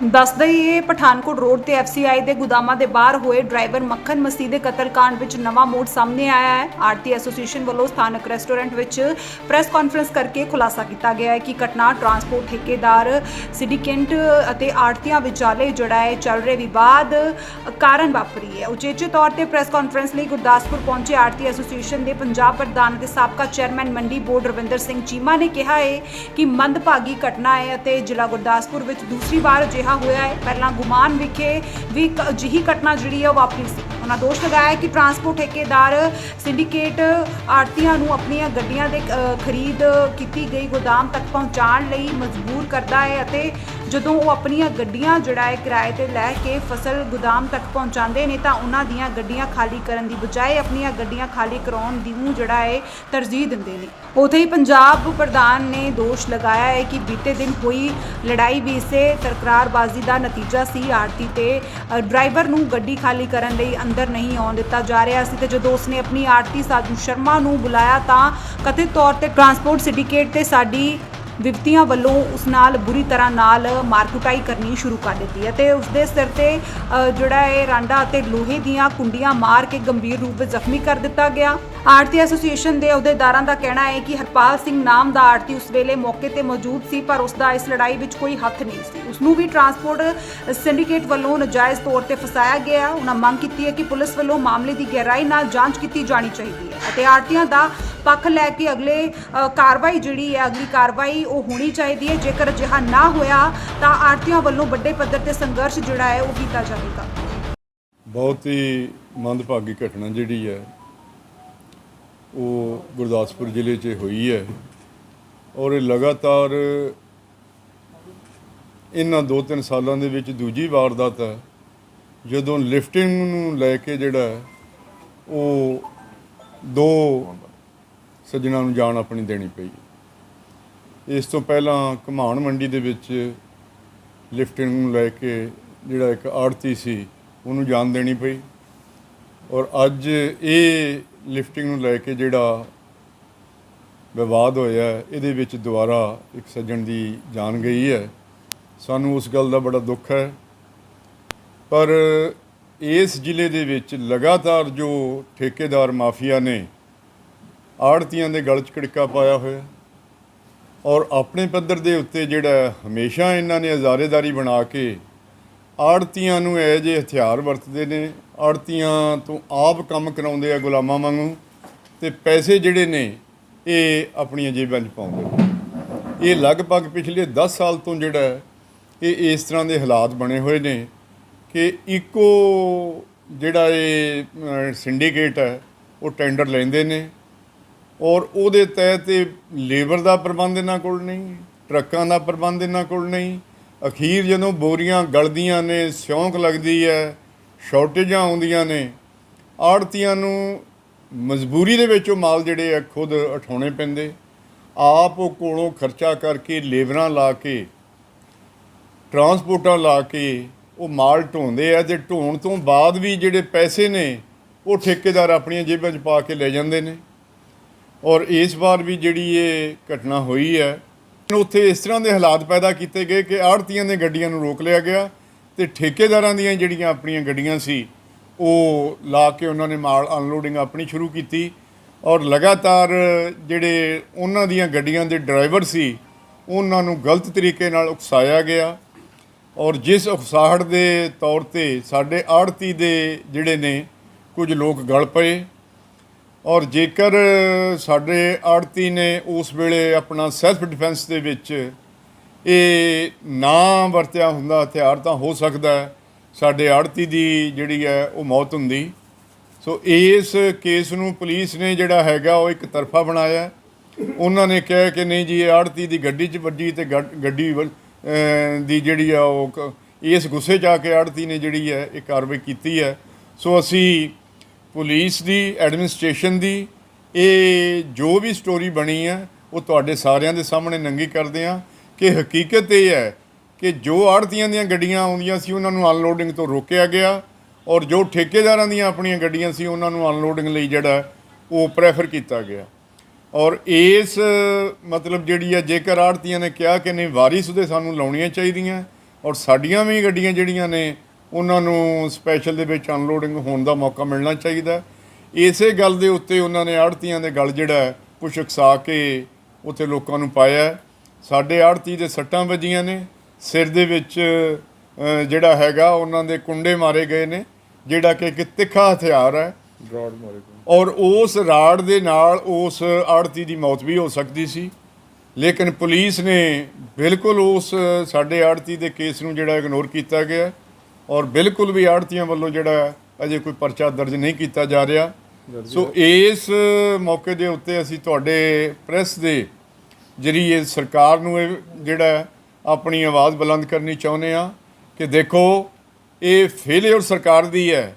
ਦੱਸ ਦਈਏ ਪਠਾਨਕੋਟ ਰੋਡ ਤੇ ਐਫਸੀਆਈ ਦੇ ਗੁਦਾਮਾਂ ਦੇ ਬਾਹਰ ਹੋਏ ਡਰਾਈਵਰ ਮੱਖਣ ਮਸੀਹ ਦੇ ਕਤਲकांड ਵਿੱਚ ਨਵਾਂ ਮੋੜ ਸਾਹਮਣੇ ਆਇਆ ਹੈ। ਆਰਤੀ ਐਸੋਸੀਏਸ਼ਨ ਵੱਲੋਂ ਸਥਾਨਕ ਰੈਸਟੋਰੈਂਟ ਵਿੱਚ ਪ੍ਰੈਸ ਕਾਨਫਰੰਸ ਕਰਕੇ ਖੁਲਾਸਾ ਕੀਤਾ ਗਿਆ ਹੈ ਕਿ ਘਟਨਾ ਟਰਾਂਸਪੋਰਟ ਠੇਕੇਦਾਰ ਸਿਡੀਕੈਂਟ ਅਤੇ ਆੜਤੀਆਂ ਵਿਚਾਲੇ ਜਿਹੜਾ ਹੈ ਚੱਲ ਰਹੇ ਵਿਵਾਦ ਕਾਰਨ ਵਾਪਰੀ ਹੈ। ਉਚੇਚੇ ਤੌਰ ਤੇ ਪ੍ਰੈਸ ਕਾਨਫਰੰਸ ਲਈ ਗੁਰਦਾਸਪੁਰ ਪਹੁੰਚੇ ਆੜਤੀ ਐਸੋਸੀਏਸ਼ਨ ਦੇ ਪੰਜਾਬ ਪ੍ਰਧਾਨ ਅਤੇ ਸਾਬਕਾ ਚੇਅਰਮੈਨ ਮੰਡੀ ਬੋਰਡ ਰਵਿੰਦਰ ਸਿੰਘ ਚੀਮਾ ਨੇ ਕਿਹਾ ਹੈ ਕਿ ਮੰਦਭਾਗੀ ਘਟਨਾ ਹੈ ਅਤੇ ਜ਼ਿਲ੍ਹਾ ਗੁਰਦਾਸਪੁਰ ਵਿੱਚ ਦੂਸਰੀ ਵਾਰ ਅਜਿਹਾ ਹੋਇਆ ਹੈ। ਪਹਿਲਾਂ ਗੁਮਾਨ ਵਿਖੇ ਵੀ ਇੱਕ ਅਜਿਹੀ ਘਟਨਾ ਜਿਹੜੀ ਹੈ ਉਹ ਵਾਪਰੀ ਸੀ। ਉਹਨਾਂ ਦੋਸ਼ ਲਗਾਇਆ ਕਿ ਟਰਾਂਸਪੋਰਟ ਠੇਕੇਦਾਰ ਸਿੰਡੀਕੇਟ ਆੜਤੀਆਂ ਨੂੰ ਆਪਣੀਆਂ ਗੱਡੀਆਂ ਦੇ ਖਰੀਦ ਕੀਤੀ ਗਈ ਗੋਦਾਮ ਤੱਕ ਪਹੁੰਚਾਉਣ ਲਈ ਮਜਬੂਰ ਕਰਦਾ ਹੈ ਅਤੇ ਜਦੋਂ ਉਹ ਆਪਣੀਆਂ ਗੱਡੀਆਂ ਜਿਹੜਾ ਹੈ ਕਿਰਾਏ ਤੇ ਲੈ ਕੇ ਫਸਲ ਗੋਦਾਮ ਤੱਕ ਪਹੁੰਚਾਉਂਦੇ ਨੇ ਤਾਂ ਉਹਨਾਂ ਦੀਆਂ ਗੱਡੀਆਂ ਖਾਲੀ ਕਰਨ ਦੀ ਬਜਾਏ ਆਪਣੀਆਂ ਗੱਡੀਆਂ ਖਾਲੀ ਕਰਾਉਣ ਦੀ ਨੂੰ ਜਿਹੜਾ ਹੈ ਤਰਜੀਹ ਦਿੰਦੇ ਨੇ। ਉਥੇ ਹੀ ਪੰਜਾਬ ਪ੍ਰਧਾਨ ਨੇ ਦੋਸ਼ ਲਗਾਇਆ ਹੈ ਕਿ ਬੀਤੇ ਦਿਨ ਹੋਈ ਲੜਾਈ ਵੀ ਇਸੇ ਤਰਕਰਾਰਬਾਜ਼ੀ ਦਾ ਨਤੀਜਾ ਸੀ। ਆਰਤੀ ਤੇ ਡਰਾਈਵਰ ਨੂੰ ਗੱਡੀ ਖਾਲੀ ਕਰਨ ਲਈ ਅੰਦਰ ਨਹੀਂ ਆਉਣ ਦਿੱਤਾ ਜਾ ਰਿਹਾ ਸੀ ਤੇ ਜਦੋਂ ਉਸਨੇ ਆਪਣੀ ਆਰਤੀ ਸਾਧੂ ਸ਼ਰਮਾ ਨੂੰ ਬੁਲਾਇਆ ਤਾਂ ਕਥਿਤ ਤੌਰ ਤੇ ਟਰਾਂਸਪੋਰਟ ਸਿੰਡੀਕੇਟ ਤੇ ਸਾਡੀ ਵਿਵਤੀਆਂ ਵੱਲੋਂ ਉਸ ਨਾਲ ਬੁਰੀ ਤਰ੍ਹਾਂ ਨਾਲ ਮਾਰਕੁਟਾਈ ਕਰਨੀ ਸ਼ੁਰੂ ਕਰ ਦਿੱਤੀ ਹੈ ਤੇ ਉਸ ਦੇ ਸਿਰ ਤੇ ਜਿਹੜਾ ਹੈ ਰਾਂਡਾ ਅਤੇ ਲੋਹੇ ਦੀਆਂ ਕੁੰਡੀਆਂ ਮਾਰ ਕੇ ਗੰਭੀਰ ਰੂਪ ਵਿੱਚ ਜ਼ਖਮੀ ਕਰ ਦਿੱਤਾ ਗਿਆ। ਆੜਤੀ ਐਸੋਸੀਏਸ਼ਨ ਦੇ ਅਹੁਦੇਦਾਰਾਂ ਦਾ ਕਹਿਣਾ ਹੈ ਕਿ ਹਰਪਾਲ ਸਿੰਘ ਨਾਮ ਦਾ ਆੜਤੀ ਉਸ ਵੇਲੇ ਮੌਕੇ ਤੇ ਮੌਜੂਦ ਸੀ, ਪਰ ਉਸ ਦਾ ਇਸ ਲੜਾਈ ਵਿੱਚ ਕੋਈ ਹੱਥ ਨਹੀਂ ਸੀ। ਉਸ ਨੂੰ ਵੀ ਟਰਾਂਸਪੋਰਟ ਸਿੰਡੀਕੇਟ ਵੱਲੋਂ ਨਜਾਇਜ਼ ਤੌਰ ਤੇ ਫਸਾਇਆ ਗਿਆ। ਉਹਨਾਂ ਮੰਗ ਕੀਤੀ ਹੈ ਕਿ ਪੁਲਿਸ ਵੱਲੋਂ ਮਾਮਲੇ ਦੀ ਗਹਿਰਾਈ ਨਾਲ ਜਾਂਚ ਕੀਤੀ ਜਾਣੀ ਚਾਹੀਦੀ ਹੈ ਅਤੇ ਆੜਤੀਆਂ ਦਾ ਪੱਖ ਲੈ ਕੇ ਅਗਲੇ ਕਾਰਵਾਈ ਜਿਹੜੀ ਹੈ, ਅਗਲੀ ਕਾਰਵਾਈ ਉਹ ਹੋਣੀ ਚਾਹੀਦੀ ਹੈ। ਜੇਕਰ ਅਜਿਹਾ ਨਾ ਹੋਇਆ ਤਾਂ ਆੜਤੀਆਂ ਵੱਲੋਂ ਵੱਡੇ ਪੱਧਰ ਤੇ ਸੰਘਰਸ਼ ਜਿਹੜਾ ਹੈ ਉਹ ਕੀਤਾ ਜਾਵੇਗਾ। ਬਹੁਤ ਹੀ ਮੰਦਭਾਗੀ ਘਟਨਾ ਜਿਹੜੀ ਹੈ ਉਹ ਗੁਰਦਾਸਪੁਰ ਜ਼ਿਲ੍ਹੇ 'ਚ ਹੋਈ ਹੈ ਔਰ ਇਹ ਲਗਾਤਾਰ ਇਹਨਾਂ ਦੋ ਤਿੰਨ ਸਾਲਾਂ ਦੇ ਵਿੱਚ ਦੂਜੀ ਵਾਰਦਾਤ ਹੈ। ਜਦੋਂ ਲਿਫਟਿੰਗ ਨੂੰ ਲੈ ਕੇ ਜਿਹੜਾ ਉਹ ਦੋ ਸੱਜਣਾ ਨੂੰ ਜਾਨ ਆਪਣੀ ਦੇਣੀ ਪਈ। ਇਸ ਤੋਂ ਪਹਿਲਾਂ ਘਮਾਣ ਮੰਡੀ ਦੇ ਵਿੱਚ ਲਿਫਟਿੰਗ ਨੂੰ ਲੈ ਕੇ ਜਿਹੜਾ ਇੱਕ ਆੜਤੀ ਸੀ, ਉਹਨੂੰ ਜਾਨ ਦੇਣੀ ਪਈ। ਔਰ ਅੱਜ ਇਹ ਲਿਫਟਿੰਗ ਨੂੰ ਲੈ ਕੇ ਜਿਹੜਾ ਵਿਵਾਦ ਹੋਇਆ ਇਹਦੇ ਵਿੱਚ ਦੁਬਾਰਾ ਇੱਕ ਸੱਜਣ ਦੀ ਜਾਨ ਗਈ ਹੈ। ਸਾਨੂੰ ਉਸ ਗੱਲ ਦਾ ਬੜਾ ਦੁੱਖ ਹੈ। ਪਰ ਇਸ ਜ਼ਿਲ੍ਹੇ ਦੇ ਵਿੱਚ ਲਗਾਤਾਰ ਜੋ ਠੇਕੇਦਾਰ ਮਾਫੀਆ ਨੇ ਆੜਤੀਆਂ ਦੇ ਗਲ 'ਚ ਕੜਕਾ ਪਾਇਆ ਹੋਇਆ ਔਰ ਆਪਣੇ ਪੱਧਰ ਦੇ ਉੱਤੇ ਜਿਹੜਾ ਹਮੇਸ਼ਾ ਇਹਨਾਂ ਨੇ ਹਜ਼ਾਰੇਦਾਰੀ ਬਣਾ ਕੇ ਆੜਤੀਆਂ ਨੂੰ ਇਹ ਜੇ ਹਥਿਆਰ ਵਰਤਦੇ ਨੇ, ਆੜਤੀਆਂ ਤੋਂ ਆਪ ਕੰਮ ਕਰਾਉਂਦੇ ਆ ਗੁਲਾਮਾਂ ਵਾਂਗੂ ਤੇ ਪੈਸੇ ਜਿਹੜੇ ਨੇ ਇਹ ਆਪਣੀਆਂ ਜੇਬਾਂ 'ਚ ਪਾਉਂਦੇ ਨੇ। ਇਹ ਲਗਭਗ ਪਿਛਲੇ 10 ਸਾਲ ਤੋਂ ਜਿਹੜਾ ਇਹ ਇਸ ਤਰ੍ਹਾਂ ਦੇ ਹਾਲਾਤ ਬਣੇ ਹੋਏ ਨੇ ਕਿ ਇੱਕੋ ਜਿਹੜਾ ਇਹ ਸਿੰਡੀਕੇਟ ਹੈ, ਉਹ ਟੈਂਡਰ ਲੈਂਦੇ ਨੇ ਔਰ ਉਹਦੇ ਤਹਿਤ ਇਹ ਲੇਬਰ ਦਾ ਪ੍ਰਬੰਧ ਇਹਨਾਂ ਕੋਲ ਨਹੀਂ, ਟਰੱਕਾਂ ਦਾ ਪ੍ਰਬੰਧ ਇਹਨਾਂ ਕੋਲ ਨਹੀਂ ਅਖੀਰ ਜਦੋਂ ਬੋਰੀਆਂ ਗਲਦੀਆਂ ਨੇ, ਸਿਉਂਕ ਲੱਗਦੀ ਹੈ ਸ਼ਾਰਟੇਜਾਂ ਆਉਂਦੀਆਂ ਨੇ, ਆੜਤੀਆਂ ਨੂੰ ਮਜਬੂਰੀ ਦੇ ਵਿੱਚ ਉਹ ਮਾਲ ਜਿਹੜੇ ਆ ਖੁਦ ਉਠਾਉਣੇ ਪੈਂਦੇ। ਆਪ ਉਹ ਕੋਲੋਂ ਖਰਚਾ ਕਰਕੇ ਲੇਬਰਾਂ ਲਾ ਕੇ, ਟਰਾਂਸਪੋਰਟਾਂ ਲਾ ਕੇ ਉਹ ਮਾਲ ਢੋਂਦੇ ਆ ਤੇ ਢੋਣ ਤੋਂ ਬਾਅਦ ਵੀ ਜਿਹੜੇ ਪੈਸੇ ਨੇ, ਉਹ ਠੇਕੇਦਾਰ ਆਪਣੀਆਂ ਜੇਬਾਂ 'ਚ ਪਾ ਕੇ ਲੈ ਜਾਂਦੇ ਨੇ। ਔਰ ਇਸ ਵਾਰ ਵੀ ਜਿਹੜੀ ਇਹ ਘਟਨਾ ਹੋਈ ਹੈ ਉੱਥੇ ਇਸ ਤਰ੍ਹਾਂ ਦੇ ਹਾਲਾਤ ਪੈਦਾ ਕੀਤੇ ਗਏ ਕਿ ਆੜਤੀਆਂ ਦੇ ਗੱਡੀਆਂ ਨੂੰ ਰੋਕ ਲਿਆ ਗਿਆ ਤੇ ਠੇਕੇਦਾਰਾਂ ਦੀਆਂ ਜਿਹੜੀਆਂ ਆਪਣੀਆਂ ਗੱਡੀਆਂ ਸੀ, ਉਹ ਲਾ ਕੇ ਉਹਨਾਂ ਨੇ ਮਾਲ ਅਨਲੋਡਿੰਗ ਆਪਣੀ ਸ਼ੁਰੂ ਕੀਤੀ ਔਰ ਲਗਾਤਾਰ ਜਿਹੜੇ ਉਹਨਾਂ ਦੀਆਂ ਗੱਡੀਆਂ ਦੇ ਡਰਾਈਵਰ ਸੀ, ਉਹਨਾਂ ਨੂੰ ਗਲਤ ਤਰੀਕੇ ਨਾਲ ਉਕਸਾਇਆ ਗਿਆ ਔਰ ਜਿਸ ਉਕਸਾਹਟ ਦੇ ਤੌਰ ਤੇ ਸਾਡੇ ਆੜਤੀ ਦੇ ਜਿਹੜੇ ਨੇ ਕੁਝ ਲੋਕ ਗਲ ਪਏ ਔਰ ਜੇਕਰ ਸਾਡੇ ਆੜਤੀ ਨੇ ਉਸ ਵੇਲੇ ਆਪਣਾ ਸੈਲਫ ਡਿਫੈਂਸ ਦੇ ਵਿੱਚ ਇਹ ਨਾ ਵਰਤਿਆ ਹੁੰਦਾ ਹਥਿਆਰ ਤਾਂ ਹੋ ਸਕਦਾ ਸਾਡੇ ਆੜਤੀ ਦੀ ਜਿਹੜੀ ਹੈ ਉਹ ਮੌਤ ਹੁੰਦੀ। ਸੋ ਇਸ ਕੇਸ ਨੂੰ ਪੁਲਿਸ ਨੇ ਜਿਹੜਾ ਹੈਗਾ ਉਹ ਇੱਕ ਤਰਫਾ ਬਣਾਇਆ। ਉਹਨਾਂ ਨੇ ਕਿਹਾ ਕਿ ਨਹੀਂ ਜੀ ਇਹ ਆੜਤੀ ਦੀ ਗੱਡੀ 'ਚ ਵੱਜੀ ਤੇ ਗੱਡ- ਗੱਡੀ ਵੱਲ, ਦੀ ਜਿਹੜੀ ਆ ਉਹ ਕ- ਇਸ ਗੁੱਸੇ 'ਚ ਆ ਕੇ ਆੜਤੀ ਨੇ ਜਿਹੜੀ ਹੈ ਇਹ ਕਾਰਵਾਈ ਕੀਤੀ ਹੈ। ਸੋ ਅਸੀਂ ਪੁਲਿਸ ਦੀ, ਐਡਮਿਨਿਸਟ੍ਰੇਸ਼ਨ ਦੀ, ਇਹ ਜੋ ਵੀ ਸਟੋਰੀ ਬਣੀ ਹੈ ਉਹ ਤੁਹਾਡੇ ਸਾਰਿਆਂ ਦੇ ਸਾਹਮਣੇ ਨੰਗੀ ਕਰਦੇ ਆ ਕਿ ਹਕੀਕਤ ਇਹ ਹੈ ਕਿ ਜੋ ਆੜਤੀਆਂ ਦੀਆਂ ਗੱਡੀਆਂ ਆਉਂਦੀਆਂ ਸੀ, ਉਹਨਾਂ ਨੂੰ ਅਨਲੋਡਿੰਗ ਤੋਂ ਰੋਕਿਆ ਗਿਆ ਔਰ ਜੋ ਠੇਕੇਦਾਰਾਂ ਦੀਆਂ ਆਪਣੀਆਂ ਗੱਡੀਆਂ ਸੀ, ਉਹਨਾਂ ਨੂੰ ਅਨਲੋਡਿੰਗ ਲਈ ਜਿਹੜਾ ਉਹ ਪ੍ਰੈਫਰ ਕੀਤਾ ਗਿਆ। ਔਰ ਇਸ, ਮਤਲਬ ਜਿਹੜੀ ਆ, ਜੇਕਰ ਆੜਤੀਆਂ ਨੇ ਕਿਹਾ ਕਿ ਨਹੀਂ, ਵਾਰਿਸ ਉਹਦੇ ਸਾਨੂੰ ਲਾਉਣੀਆਂ ਚਾਹੀਦੀਆਂ ਔਰ ਸਾਡੀਆਂ ਵੀ ਗੱਡੀਆਂ ਜਿਹੜੀਆਂ ਨੇ ਉਹਨਾਂ ਨੂੰ ਸਪੈਸ਼ਲ ਦੇ ਵਿੱਚ ਅਨਲੋਡਿੰਗ ਹੋਣ ਦਾ ਮੌਕਾ ਮਿਲਣਾ ਚਾਹੀਦਾ। ਇਸੇ ਗੱਲ ਦੇ ਉੱਤੇ ਉਹਨਾਂ ਨੇ ਆੜਤੀਆਂ ਦੇ ਗਲ ਜਿਹੜਾ ਕੁਛ ਉਕਸਾ ਕੇ ਉੱਥੇ ਲੋਕਾਂ ਨੂੰ ਪਾਇਆ। ਸਾਡੇ ਆੜਤੀ ਦੇ ਸੱਟਾਂ ਵੱਜੀਆਂ ਨੇ। ਸਿਰ ਦੇ ਵਿੱਚ ਜਿਹੜਾ ਹੈਗਾ ਉਹਨਾਂ ਦੇ ਕੁੰਡੇ ਮਾਰੇ ਗਏ ਨੇ ਜਿਹੜਾ ਕਿ ਇੱਕ ਤਿੱਖਾ ਹਥਿਆਰ ਹੈ। ਗਰਾਡ ਮਾਰੇ ਔਰ ਉਸ ਰਾੜ ਦੇ ਨਾਲ ਉਸ ਆੜਤੀ ਦੀ ਮੌਤ ਵੀ ਹੋ ਸਕਦੀ ਸੀ। ਲੇਕਿਨ ਪੁਲਿਸ ਨੇ ਬਿਲਕੁਲ ਉਸ ਸਾਡੇ ਆੜਤੀ ਦੇ ਕੇਸ ਨੂੰ ਜਿਹੜਾ ਇਗਨੋਰ ਕੀਤਾ ਗਿਆ ਔਰ ਬਿਲਕੁਲ ਵੀ ਆੜਤੀਆਂ ਵੱਲੋਂ ਜਿਹੜਾ ਅਜੇ ਕੋਈ ਪਰਚਾ ਦਰਜ ਨਹੀਂ ਕੀਤਾ ਜਾ ਰਿਹਾ। ਸੋ ਇਸ ਮੌਕੇ ਦੇ ਉੱਤੇ ਅਸੀਂ ਤੁਹਾਡੇ ਪ੍ਰੈਸ ਦੇ ਜਰੀਏ ਸਰਕਾਰ ਨੂੰ ਇਹ ਜਿਹੜਾ ਆਪਣੀ ਆਵਾਜ਼ ਬੁਲੰਦ ਕਰਨੀ ਚਾਹੁੰਦੇ ਆ ਕਿ ਦੇਖੋ ਇਹ ਫੇਲਿਅਰ ਸਰਕਾਰ ਦੀ ਹੈ।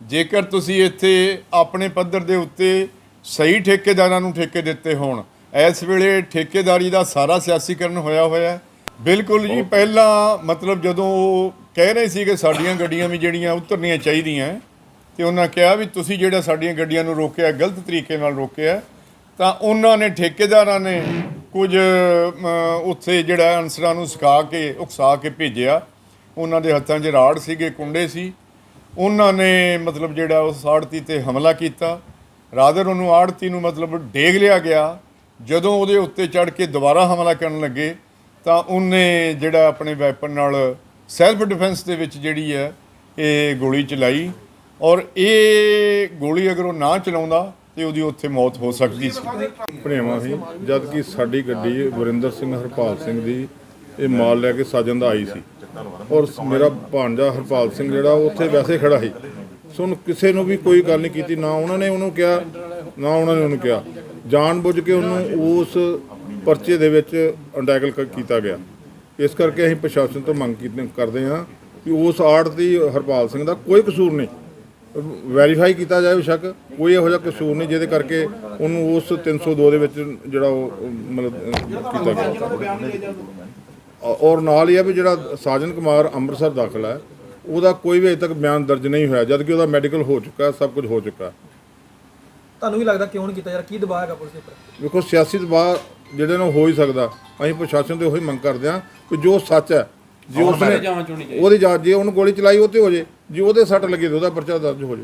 ਜੇਕਰ ਤੁਸੀਂ ਇੱਥੇ ਆਪਣੇ ਪੱਧਰ ਦੇ ਉੱਤੇ ਸਹੀ ਠੇਕੇਦਾਰਾਂ ਨੂੰ ਠੇਕੇ ਦਿੱਤੇ ਹੋਣ ਇਸ ਵੇਲੇ ਠੇਕੇਦਾਰੀ ਦਾ ਸਾਰਾ ਸਿਆਸੀਕਰਨ ਹੋਇਆ ਹੋਇਆ ਬਿਲਕੁਲ ਜੀ ਪਹਿਲਾਂ ਮਤਲਬ ਜਦੋਂ ਉਹ ਕਹਿ ਰਹੇ ਸੀ ਕਿ ਸਾਡੀਆਂ ਗੱਡੀਆਂ ਵੀ ਜਿਹੜੀਆਂ ਉਤਰਨੀਆਂ ਚਾਹੀਦੀਆਂ ਹੈ, ਤੇ ਉਹਨਾਂ ਕਿਹਾ ਵੀ ਤੁਸੀਂ ਜਿਹੜਾ ਸਾਡੀਆਂ ਗੱਡੀਆਂ ਨੂੰ ਰੋਕਿਆ ਗਲਤ ਤਰੀਕੇ ਨਾਲ ਰੋਕਿਆ ਤਾਂ ਉਹਨਾਂ ਨੇ ਠੇਕੇਦਾਰਾਂ ਨੇ ਕੁਝ ਉੱਥੇ ਜਿਹੜਾ ਅਨਸਰਾਂ ਨੂੰ ਸਿਖਾ ਕੇ ਉਕਸਾ ਕੇ ਭੇਜਿਆ। ਉਹਨਾਂ ਦੇ ਹੱਥਾਂ 'ਚ ਰਾੜ ਸੀਗੇ ਕੁੰਡੇ ਸੀ। ਉਹਨਾਂ ਨੇ ਮਤਲਬ ਜਿਹੜਾ ਉਸ ਆੜਤੀ ਤੇ ਹਮਲਾ ਕੀਤਾ। ਰਾਦਰ ਉਹਨੂੰ ਆੜਤੀ ਨੂੰ ਮਤਲਬ ਡੇਗ ਲਿਆ ਗਿਆ। ਜਦੋਂ ਉਹਦੇ ਉੱਤੇ ਚੜ ਕੇ ਦੁਬਾਰਾ ਹਮਲਾ ਕਰਨ ਲੱਗੇ ਤਾਂ ਉਹਨੇ ਜਿਹੜਾ ਆਪਣੇ ਵੈਪਨ ਨਾਲ ਸੈਲਫ ਡਿਫੈਂਸ ਦੇ ਵਿੱਚ ਜਿਹੜੀ ਹੈ, ਇਹ ਗੋਲੀ ਚਲਾਈ ਔਰ ਇਹ ਗੋਲੀ ਅਗਰ ਉਹ ਨਾ ਚਲਾਉਂਦਾ ਤੇ ਉਹਦੀ ਉੱਥੇ ਮੌਤ ਹੋ ਸਕਦੀ ਸੀ। ਭਣੇਵਾ ਸੀ, ਜਦ ਕਿ ਸਾਡੀ ਗੱਡੀ ਵਰਿੰਦਰ ਸਿੰਘ, ਹਰਪਾਲ ਸਿੰਘ ਦੀ ਇਹ ਮਾਲ ਲੈ ਕੇ ਸਾਜਨ ਦਾ ਆਈ ਸੀ। ਔਰ ਮੇਰਾ ਭਾਣਜਾ ਹਰਪਾਲ ਸਿੰਘ ਜਿਹੜਾ ਉੱਥੇ ਵੈਸੇ ਖੜਾ ਸੀ। ਸੋ ਉਹਨੂੰ ਕਿਸੇ ਨੂੰ ਵੀ ਕੋਈ ਗੱਲ ਨਹੀਂ ਕੀਤੀ, ਨਾ ਉਹਨਾਂ ਨੇ ਉਹਨੂੰ ਕਿਹਾ, ਨਾ ਉਹਨਾਂ ਨੇ ਉਹਨੂੰ ਕਿਹਾ। ਜਾਣ ਬੁੱਝ ਕੇ ਉਹਨੂੰ ਉਸ ਪਰਚੇ ਦੇ ਵਿੱਚ ਅੰਡੈਗਲ ਕੀਤਾ ਗਿਆ। ਇਸ ਕਰਕੇ ਅਸੀਂ ਪ੍ਰਸ਼ਾਸਨ ਤੋਂ ਮੰਗ ਕੀਤੀ ਕਰਦੇ ਹਾਂ ਕਿ ਉਸ ਆੜ ਦੀ ਹਰਪਾਲ ਸਿੰਘ ਦਾ ਕੋਈ ਕਸੂਰ ਨਹੀਂ। ਵੈਰੀਫਾਈ ਕੀਤਾ ਜਾਏ ਸ਼ੱਕ ਕੋਈ ਇਹੋ ਜਿਹਾ ਕਸੂਰ ਨਹੀਂ ਜਿਹਦੇ ਕਰਕੇ ਉਹਨੂੰ ਉਸ 302 ਦੇ ਵਿੱਚ ਜਿਹੜਾ ਉਹ ਮਤਲਬ ਕੀਤਾ ਗਿਆ। ਔਰ ਨਾਲ ਹੀ ਆ ਵੀ ਜਿਹੜਾ ਸਾਜਨ ਕੁਮਾਰ ਅੰਮ੍ਰਿਤਸਰ ਦਾਖਲ ਹੈ ਉਹਦਾ ਕੋਈ ਵੀ ਅਜੇ ਤੱਕ ਬਿਆਨ ਦਰਜ ਨਹੀਂ ਹੋਇਆ ਜਦ ਕਿ ਉਹਦਾ ਮੈਡੀਕਲ ਹੋ ਚੁੱਕਾ ਸਭ ਕੁਝ ਹੋ ਚੁੱਕਾ। ਤੁਹਾਨੂੰ ਵੀ ਲੱਗਦਾ ਕਿਉਂ ਨਹੀਂ ਕੀਤਾ ਯਾਰ? ਕੀ ਦਬਾਅ ਹੈਗਾ ਪੁਲਿਸ ਦੇ ਉੱਪਰ? ਵੇਖੋ ਸਿਆਸੀ ਦਬਾਅ ਜਿਹੜੇ ਨਾਲ ਹੋ ਹੀ ਸਕਦਾ। ਅਸੀਂ ਪ੍ਰਸ਼ਾਸਨ ਤੇ ਉਹੀ ਮੰਗ ਕਰਦੇ ਹਾਂ ਕਿ ਜੋ ਸੱਚ ਹੈ ਜੇ ਉਸਨੇ ਉਹਦੀ ਜਾਂਚ ਜੇ ਉਹਨੂੰ ਗੋਲੀ ਚਲਾਈ ਉਹ ਤੇ ਹੋ ਜੇ। ਜੇ ਉਹਦੇ ਸੱਟ ਲੱਗੀ ਤੇ ਉਹਦਾ ਪਰਚਾ ਦਰਜ ਹੋ ਜੇ।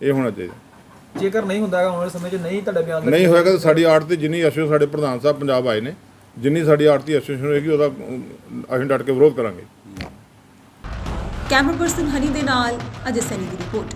ਇਹ ਹੋਣਾ ਚਾਹੀਦਾ। ਜੇਕਰ ਨਹੀਂ ਹੁੰਦਾ ਹੈਗਾ ਆਉਣ ਵਾਲੇ ਸਮੇਂ 'ਚ ਨਹੀਂ ਤੁਹਾਡਾ ਬਿਆਨ ਨਹੀਂ ਹੋਏਗਾ ਤਾਂ ਸਾਡੀ ਆੜਤ ਤੇ ਜਿੰਨੀ ਐਸਓ ਸਾਡੇ ਪ੍ਰਧਾਨ ਸਾਹਿਬ ਪੰਜਾਬ ਆਏ ਨੇ ਜਿੰਨੀ ਸਾਡੀ ਆੜਤੀ ਐਸੋਸੀਏਸ਼ਨ ਹੋਏਗੀ ਉਹਦਾ ਅਸੀਂ ਡਟ ਕੇ ਵਿਰੋਧ ਕਰਾਂਗੇ। ਕੈਮਰਾ ਪਰਸਨ ਹਨੀ ਦੇ ਨਾਲ ਅਜੇ ਸੈਨੀ ਦੀ ਰਿਪੋਰਟ।